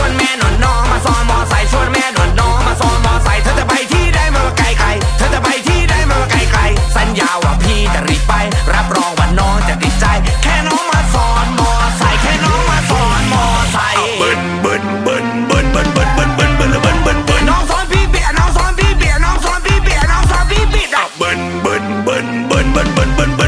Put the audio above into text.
วนแม่นอนน้องมาซ้อนมอไซค์ชวนแม่นอนน้องมาซ้อนมอไซค์เธอจะไปที่ได้มาไกลไกลเธอจะไปที่ได้มาไกลไกลสัญญาว่าพี่จะรีบไป รับรองว่าน้องจะติดใจ แค่น้องมาซ้อนมอไซค์แค่น้องมาซ้อนมอไซค์เบิ้ลเบิ้ลเบิ้ลเบิ้ลเบิ้ลเบิ้ลเบิ้ลเบิ้ลเบิ้ลเบิ้ลเบิ้ลเบิ้ลน้องซ้อนพี่เบียน้องซ้อนพี่เบียน้องซ้อนพี่เบียน้องซ้อนพี่เบียเบิ้ลเบิ้ลเบิ้ลเบิ้ลเบิ้ลเบิ้ล